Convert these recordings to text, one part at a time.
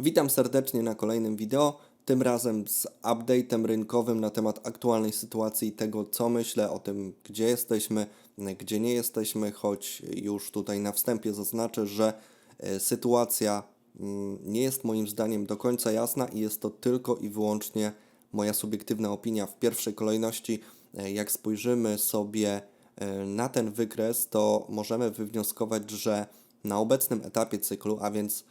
Witam serdecznie na kolejnym wideo, tym razem z update'em rynkowym na temat aktualnej sytuacji i tego, co myślę o tym, gdzie jesteśmy, gdzie nie jesteśmy, choć już tutaj na wstępie zaznaczę, że e, sytuacja mm, nie jest moim zdaniem do końca jasna i jest to tylko i wyłącznie moja subiektywna opinia. W pierwszej kolejności, e, jak spojrzymy sobie e, na ten wykres, to możemy wywnioskować, że na obecnym etapie cyklu, a więc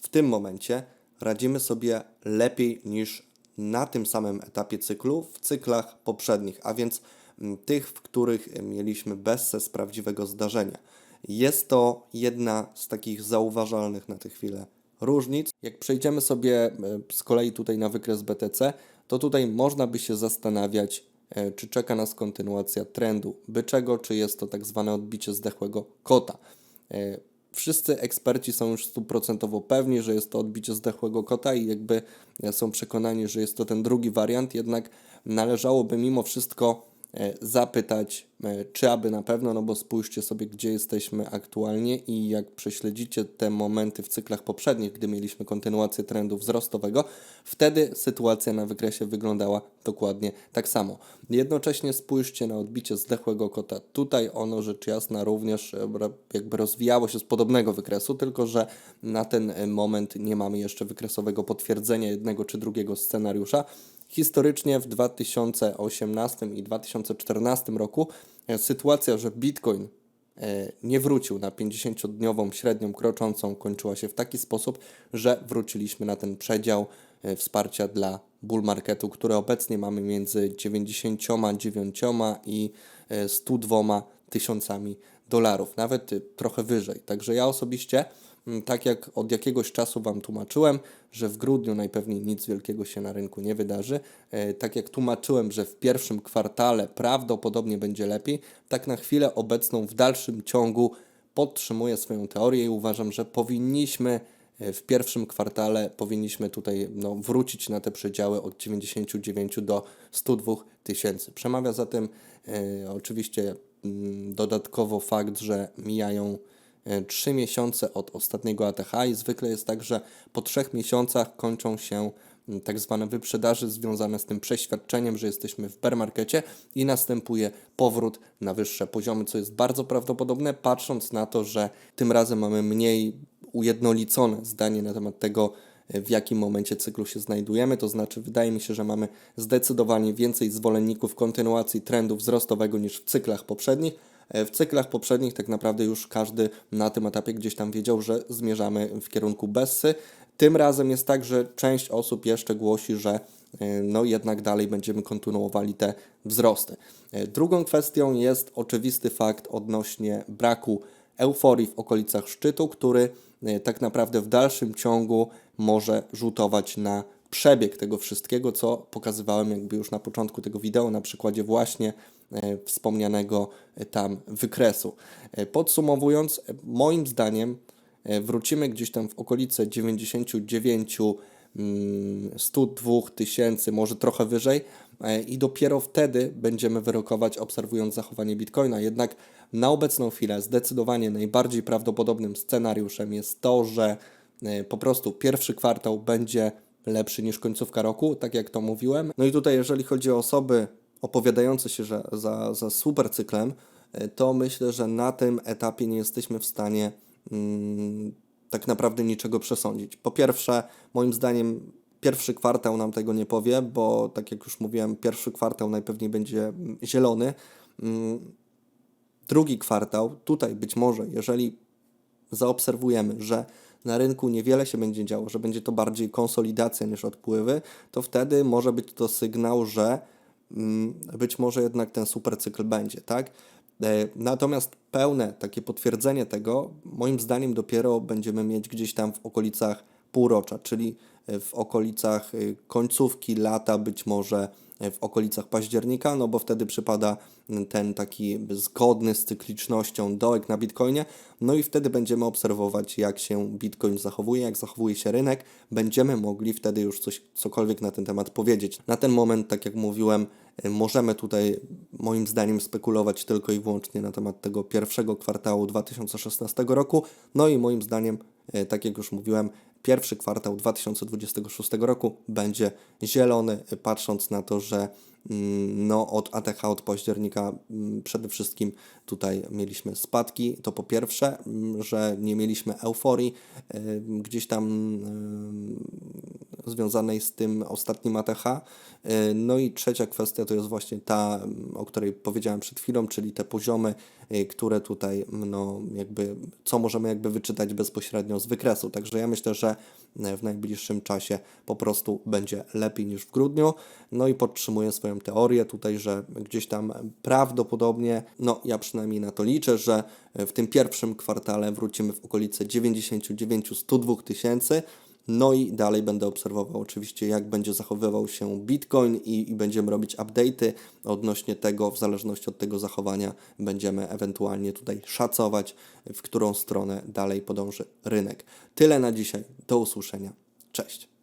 w tym momencie radzimy sobie lepiej niż na tym samym etapie cyklu w cyklach poprzednich, a więc mm, tych, w których mieliśmy bezses prawdziwego zdarzenia. Jest to jedna z takich zauważalnych na tę chwilę różnic. Jak przejdziemy sobie e, z kolei tutaj na wykres BTC, to tutaj można by się zastanawiać, e, czy czeka nas kontynuacja trendu byczego, czy jest to tak zwane odbicie zdechłego kota. E, Wszyscy eksperci są już stuprocentowo pewni, że jest to odbicie zdechłego kota i jakby są przekonani, że jest to ten drugi wariant, jednak należałoby mimo wszystko e, zapytać, e, czy aby na pewno, no bo spójrzcie sobie, gdzie jesteśmy aktualnie i jak prześledzicie te momenty w cyklach poprzednich, gdy mieliśmy kontynuację trendu wzrostowego, wtedy sytuacja na wykresie wyglądała dokładnie tak samo. Jednocześnie spójrzcie na odbicie zdechłego kota. Tutaj ono rzecz jasna również e, jakby rozwijało się z podobnego wykresu, tylko że na ten e, moment nie mamy jeszcze wykresowego potwierdzenia jednego czy drugiego scenariusza. Historycznie w 2018 i 2014 roku e, sytuacja, że Bitcoin e, nie wrócił na 50-dniową średnią kroczącą, kończyła się w taki sposób, że wróciliśmy na ten przedział e, wsparcia dla bull marketu, który obecnie mamy między 99 i e, 102 tysiącami dolarów, nawet e, trochę wyżej. Także ja osobiście, tak jak od jakiegoś czasu Wam tłumaczyłem, że w grudniu najpewniej nic wielkiego się na rynku nie wydarzy, e, tak jak tłumaczyłem, że w pierwszym kwartale prawdopodobnie będzie lepiej, tak na chwilę obecną w dalszym ciągu podtrzymuję swoją teorię i uważam, że powinniśmy e, w pierwszym kwartale powinniśmy tutaj no, wrócić na te przedziały od 99 do 102 tysięcy. Przemawia za tym e, oczywiście mm, dodatkowo fakt, że mijają 3 miesiące od ostatniego ATH i zwykle jest tak, że po 3 miesiącach kończą się mm, tak zwane wyprzedaży związane z tym przeświadczeniem, że jesteśmy w bear markecie i następuje powrót na wyższe poziomy, co jest bardzo prawdopodobne, patrząc na to, że tym razem mamy mniej ujednolicone zdanie na temat tego, e, w jakim momencie cyklu się znajdujemy. To znaczy, wydaje mi się, że mamy zdecydowanie więcej zwolenników kontynuacji trendu wzrostowego niż w cyklach poprzednich. E, W cyklach poprzednich tak naprawdę już każdy na tym etapie gdzieś tam wiedział, że zmierzamy w kierunku Bessy. Tym razem jest tak, że część osób jeszcze głosi, że e, no jednak dalej będziemy kontynuowali te wzrosty. E, Drugą kwestią jest oczywisty fakt odnośnie braku euforii w okolicach szczytu, który tak naprawdę w dalszym ciągu może rzutować na przebieg tego wszystkiego, co pokazywałem jakby już na początku tego wideo na przykładzie właśnie wspomnianego e, tam wykresu. E, Podsumowując, e, moim zdaniem wrócimy gdzieś tam w okolice 99 mm, 102 tysięcy, może trochę wyżej i dopiero wtedy będziemy wyrokować obserwując zachowanie Bitcoina. Jednak na obecną chwilę zdecydowanie najbardziej prawdopodobnym scenariuszem jest to, że po prostu pierwszy kwartał będzie lepszy niż końcówka roku, tak jak to mówiłem. No i tutaj jeżeli chodzi o osoby opowiadające się że za, za super cyklem, e, to myślę, że na tym etapie nie jesteśmy w stanie mm, tak naprawdę niczego przesądzić. Po pierwsze, moim zdaniem pierwszy kwartał nam tego nie powie, bo tak jak już mówiłem, pierwszy kwartał najpewniej będzie mm, zielony. Mm, Drugi kwartał, tutaj być może, jeżeli zaobserwujemy, że na rynku niewiele się będzie działo, że będzie to bardziej konsolidacja niż odpływy, to wtedy może być to sygnał, że być może jednak ten supercykl będzie, tak? E, Natomiast pełne takie potwierdzenie tego, moim zdaniem, dopiero będziemy mieć gdzieś tam w okolicach półrocza, czyli w okolicach e, końcówki lata, być może e, w okolicach października, no bo wtedy przypada m, ten taki zgodny z cyklicznością dołek na Bitcoinie, no i wtedy będziemy obserwować, jak się Bitcoin zachowuje, jak zachowuje się rynek, będziemy mogli wtedy już coś, cokolwiek na ten temat powiedzieć. Na ten moment, tak jak mówiłem, możemy tutaj moim zdaniem spekulować tylko i wyłącznie na temat tego pierwszego kwartału 2016 roku, no i moim zdaniem, tak jak już mówiłem, pierwszy kwartał 2026 roku. Będzie zielony, patrząc na to, że no, od ATH od października mm, przede wszystkim tutaj mieliśmy spadki. To po pierwsze, mm, że nie mieliśmy euforii gdzieś tam związanej z tym ostatnim ATH. Y, No i trzecia kwestia to jest właśnie ta, mm, o której powiedziałem przed chwilą, czyli te poziomy, y, które tutaj, no jakby, co możemy jakby wyczytać bezpośrednio z wykresu. Także ja myślę, że y, w najbliższym czasie po prostu będzie lepiej niż w grudniu. No i podtrzymuję swoją teorię tutaj, że gdzieś tam prawdopodobnie, no ja przynajmniej na to liczę, że w tym pierwszym kwartale wrócimy w okolice 99-102 tysięcy. No i dalej będę obserwował oczywiście, jak będzie zachowywał się Bitcoin i, i będziemy robić update'y odnośnie tego, w zależności od tego zachowania będziemy ewentualnie tutaj szacować, w którą stronę dalej podąży rynek. Tyle na dzisiaj. Do usłyszenia. Cześć.